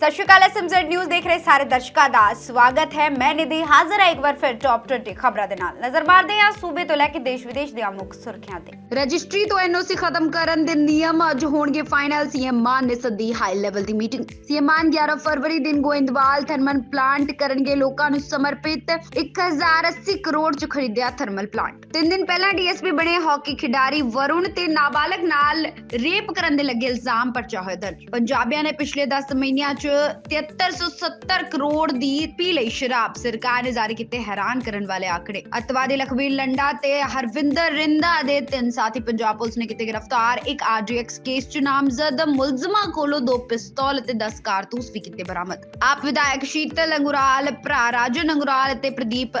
ਸਤਿ ਸ਼੍ਰੀ ਅਕਾਲ, SMZ news ਦੇਖ ਰਹੇ ਸਾਰੇ ਦਰਸ਼ਕਾਂ ਦਾ ਸਵਾਗਤ ਹੈ। ਮੈਂ ਨਿਧੀ ਹਾਜ਼ਰ ਹਾਂ ਇੱਕ ਵਾਰ ਫਿਰ ਟੌਪ 20 ਖਬਰਾਂ ਦੇ ਨਾਲ। ਨਜ਼ਰ ਮਾਰਦੇ ਹਾਂ ਸੂਬੇ ਤੋਂ ਲੈ ਕੇ ਦੇਸ਼ ਵਿਦੇਸ਼ ਦੀਆਂ ਮੁੱਖ ਸੁਰਖੀਆਂ ਤੇ। ਰਜਿਸਟਰੀ ਤੋਂ ਐਨਓਸੀ ਖਤਮ ਕਰਨ ਦੇ ਨਿਯਮ ਅੱਜ ਹੋਣਗੇ ਫਾਈਨਲ ਸੀਐਮ ਮਾਨ ਨੇ ਸੱਦੀ ਹਾਈ ਲੈਵਲ ਦੀ ਮੀਟਿੰਗ ਸੀਐਮ ਮਾਨ 11 ਫਰਵਰੀ ਦਿਨ ਗੋਇੰਦਵਾਲ ਥਰਮਲ ਪਲਾਂਟ ਕਰਨਗੇ। ਲੋਕਾਂ ਨੂੰ ਸਮਰਪਿਤ 1080 ਕਰੋੜ ਚ ਖਰੀਦਿਆ ਥਰਮਲ ਪਲਾਂਟ ਤਿੰਨ ਦਿਨ ਪਹਿਲਾਂ ਡੀਐਸਪੀ ਬਣੇ ਹਾਕੀ ਖਿਡਾਰੀ ਵਰੁਣ ਤੇ ਨਾਬਾਲਗ ਨਾਲ ਰੇਪ ਕਰਨ ਦੇ ਲੱਗੇ ਇਲਜ਼ਾਮ ਪਰਚਾ ਹੋਇਆ ਦਰਜ। ਪੰਜਾਬੀਆਂ ਨੇ ਪਿਛਲੇ 10 ਮਹੀਨਿਆਂ ਚ 7370 ਕਰੋੜ ਦੀ ਪੀ ਲਈ ਸ਼ਰਾਬ ਸਰਕਾਰ ਨੇ ਜਾਰੀ ਕੀਤੇ ਹੈਰਾਨ ਕਰਨ ਵਾਲੇ ਆંકੜੇ ਅਤਵਾਦੀ ਲਖਵੀਰ ਲੰਡਾ ਤੇ ਹਰਵਿੰਦਰ ਰਿੰਦਾ ਦੇ ਤਿੰਨ ਸਾਥੀ ਪੰਜਾਬ ਪੁਲਿਸ ਨੇ ਕੀਤੇ ਗ੍ਰਿਫਤਾਰ। ਇੱਕ ਆਰਜੀਐਕਸ ਕੇਸ ਚ ਨਾਮਜ਼ਦ ਮੁਲਜ਼ਮਾਂ ਕੋਲੋਂ ਦੋ ਪਿਸਤੌਲ ਅਤੇ 10 ਕਾਰਤੂਸ ਵੀ ਕੀਤੇ ਬਰਾਮਦ। ਆਪ ਵਿਧਾਇਕ ਸ਼ੀਤਲ ਅੰਗੁਰਾਲ, ਭਰਾ ਰਾਜਨ ਅੰਗੁਰਾਲ ਅਤੇ ਪ੍ਰਦੀਪ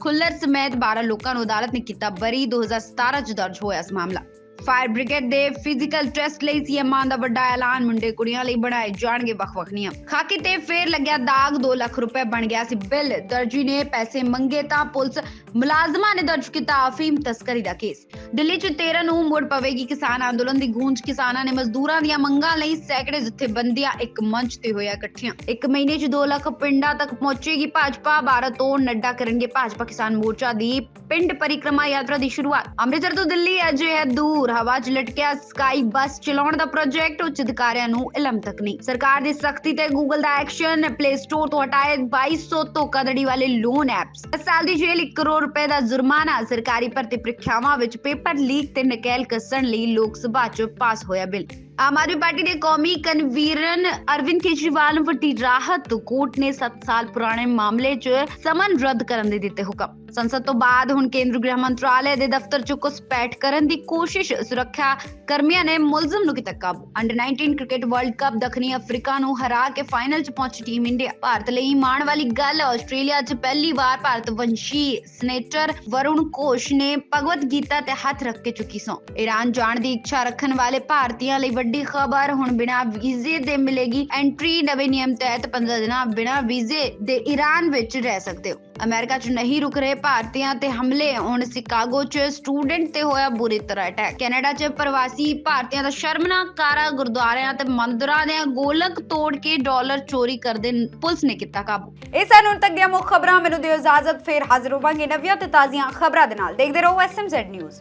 ਖੁੱਲਰ ਸਮੇਤ 12 ਲੋਕਾਂ ਨੂੰ ਅਦਾਲਤ ਨੇ ਕੀਤਾ ਬਰੀ। 2017 ਚ ਦਰਜ ਹੋਇਆ ਇਸ ਮਾਮਲਾ। ਫਾਇਰ ਬ੍ਰਿਗੇਡ ਦੇ ਫਿਜ਼ੀਕਲ ਟੈਸਟ ਲਈ ਸੀਐਮਆਰ ਦਾ ਵੱਡਾ ਐਲਾਨ ਮੁੰਡੇ ਕੁੜੀਆਂ ਲਈ ਬਣਾਏ ਜਾਣਗੇ ਵੱਖ-ਵੱਖ ਨਿਯਮ ਖਾਕੀ ਤੇ ਫੇਰ ਲੱਗਿਆ ਦਾਗ 2 ਲੱਖ ਰੁਪਏ ਬਣ ਗਿਆ ਸੀ ਬਿੱਲ। ਦਰਜੀ ਨੇ ਪੈਸੇ ਮੰਗੇ ਤਾਂ ਪੁਲਿਸ ਮੁਲਾਜ਼ਮਾਂ ਨੇ ਦਰਜ ਕੀਤਾ ਅਫੀਮ ਤਸਕਰੀ ਦਾ ਕੇਸ। ਦਿੱਲੀ 'ਚ 13 ਨੂੰ ਮੁੜ ਪਵੇਗੀ ਕਿਸਾਨ ਅੰਦੋਲਨ ਦੀ ਗੂੰਜ। ਕਿਸਾਨਾਂ ਨੇ ਮਜ਼ਦੂਰਾਂ ਦੀਆਂ ਮੰਗਾਂ ਲਈ ਸੈਂਕੜੇ ਜਥੇਬੰਦੀਆਂ ਇੱਕ ਮੰਚ ਤੇ ਹੋਇਆ ਇਕੱਠੀਆਂ। ਇੱਕ ਮਹੀਨੇ 'ਚ 2 ਲੱਖ ਪਿੰਡਾਂ ਤੱਕ ਪਹੁੰਚੇਗੀ ਭਾਜਪਾ। ਭਾਰਤ ਤੋਂ ਨੱਡਾ ਕਰਨਗੇ ਭਾਜਪਾ ਕਿਸਾਨ ਮੋਰਚਾ ਦੀ ਪਿੰਡ ਪਰਿਕਰਮਾ ਯਾਤਰਾ ਦੀ ਸ਼ੁਰੂਆਤ। ਅੰਮ੍ਰਿਤਸਰ ਤੋਂ ਦਿੱਲੀ ਅਜੇ ਹੈ ਦੂਰ। ਹਵਾ 'ਚ ਲਟਕਿਆ ਸਕਾਈ ਬੱਸ ਚਲਾਉਣ ਦਾ ਪ੍ਰੋਜੈਕਟ, ਉੱਚ ਅਧਿਕਾਰੀਆਂ ਨੂੰ ਇਲਮ ਤੱਕ ਨਹੀਂ ਸਰਕਾਰ ਦੀ ਸਖਤੀ ਤੇ ਗੂਗਲ ਦਾ ਐਕਸ਼ਨ। ਪਲੇ ਸਟੋਰ ਤੋਂ ਹਟਾਏ 2200 ਧੋਖਾਧੜੀ ਵਾਲੇ ਲੋਨ ਐਪਸ ਇਸ ਸਾਲ ਦੀ ਜੇਲ੍ਹ 1 ਕਰੋੜ ਰੁਪਏ ਦਾ ਜੁਰਮਾਨਾ। ਸਰਕਾਰੀ ਭਰਤੀ ਪ੍ਰੀਖਿਆਵਾਂ ਵਿੱਚ ਪੇਪਰ ਪਰ ਲੀਕ ਤੇ ਨਕਲ ਕੱਸਣ ਲਈ ਲੋਕ ਸਭਾ 'ਚ ਪਾਸ ਹੋਇਆ ਬਿੱਲ। ਆਮ ਆਦਮੀ ਪਾਰਟੀ ਦੇ ਕੌਮੀ ਕਨਵੀਨਰ ਅਰਵਿੰਦ ਕੇਜਰੀਵਾਲ ਨੂੰ ਵੱਡੀ ਰਾਹਤ ਕੋਰਟ ਨੇ 7 ਸਾਲ ਪੁਰਾਣੇ ਮਾਮਲੇ 'ਚ ਸਮਨ ਰੱਦ ਕਰਨ ਦੇ ਦਿੱਤੇ ਹੁਕਮ। ਸੰਸਦ ਤੋਂ ਬਾਅਦ ਹੁਣ ਕੇਂਦਰ ਗ੍ਰਹਿ ਮੰਤਰਾਲੇ ਦੇ ਦਫ਼ਤਰ 'ਚ ਘੁਸਪੈਠ ਕਰਨ ਦੀ ਕੋਸ਼ਿਸ਼ ਸੁਰੱਖਿਆ ਕਰਮੀਆਂ ਨੇ ਮੁਲਜ਼ਮ ਨੂੰ ਕੀਤਾ ਕਾਬੂ। ਅੰਡਰ 19 ਕ੍ਰਿਕਟ ਵਰਲਡ ਕੱਪ ਦੱਖਣੀ ਅਫਰੀਕਾ ਨੂੰ ਹਰਾ ਕੇ ਫਾਈਨਲ 'ਚ ਪਹੁੰਚੀ ਟੀਮ ਇੰਡੀਆ ਭਾਰਤ ਲਈ ਮਾਣ ਵਾਲੀ ਗੱਲ, ਆਸਟ੍ਰੇਲੀਆ 'ਚ ਪਹਿਲੀ ਵਾਰ ਭਾਰਤ ਵੰਸ਼ੀ ਸਨੇਟਰ ਵਰੁਣ ਘੋਸ਼ ਨੇ ਭਗਵਤ ਗੀਤਾ ਤੇ ਹੱਥ ਰੱਖ ਕੇ ਚੁੱਕੀ ਸੌ ਈਰਾਨ ਜਾਣ ਦੀ ਇੱਛਾ ਰੱਖਣ ਵਾਲੇ ਭਾਰਤੀਆਂ ਲਈ ਵੱਡੀ ਖਬਰ ਹੁਣ ਬਿਨਾਂ ਵੀਜ਼ੇ ਦੇ ਮਿਲੇਗੀ। ਐਂਟਰੀ ਨਵੇਂ ਨਿਯਮ ਤਹਿਤ 15 ਦਿਨਾਂ ਬਿਨਾਂ ਵੀਜ਼ੇ ਦੇ ਈਰਾਨ ਵਿੱਚ ਰਹਿ ਸਕਦੇ ਹੋ। ਅਮਰੀਕਾ 'ਚ ਨਹੀਂ ਰੁਕ ਰਹੇ ਭਾਰਤੀਆਂ ਤੇ ਹਮਲੇ, ਹੁਣ ਸ਼ਿਕਾਗੋ 'ਚ ਸਟੂਡੈਂਟ ਤੇ ਹੋਇਆ ਬੁਰੀ ਤਰ੍ਹਾਂ ਅਟੈਕ। ਕੈਨੇਡਾ 'ਚ ਪ੍ਰਵਾਸੀ ਭਾਰਤੀਆਂ ਦਾ ਸ਼ਰਮਨਾਕ ਕਾਰਾ, ਗੁਰਦੁਆਰਿਆਂ ਤੇ ਮੰਦਿਰਾਂ ਦੇ ਗੋਲਕ ਤੋੜ ਕੇ ਡਾਲਰ ਚੋਰੀ ਕਰਦੇ ਪੁਲਿਸ ਨੇ ਕੀਤਾ ਕਾਬੂ। ਇਹ ਸਨ ਹੁਣ ਤੱਕ ਦੀਆਂ ਮੁੱਖ ਖਬਰਾਂ, ਮੈਨੂੰ ਦਿਓ ਇਜਾਜ਼ਤ, ਫੇਰ ਹਾਜ਼ਰ ਹੋਵਾਂਗੇ ਨਵੀਆਂ ਤੇ ਤਾਜ਼ੀਆਂ ਖਬਰਾਂ ਦੇ ਨਾਲ। ਦੇਖਦੇ ਰਹੋ ਐਸਐਮਜ਼ੈਡ ਨਿਊਜ਼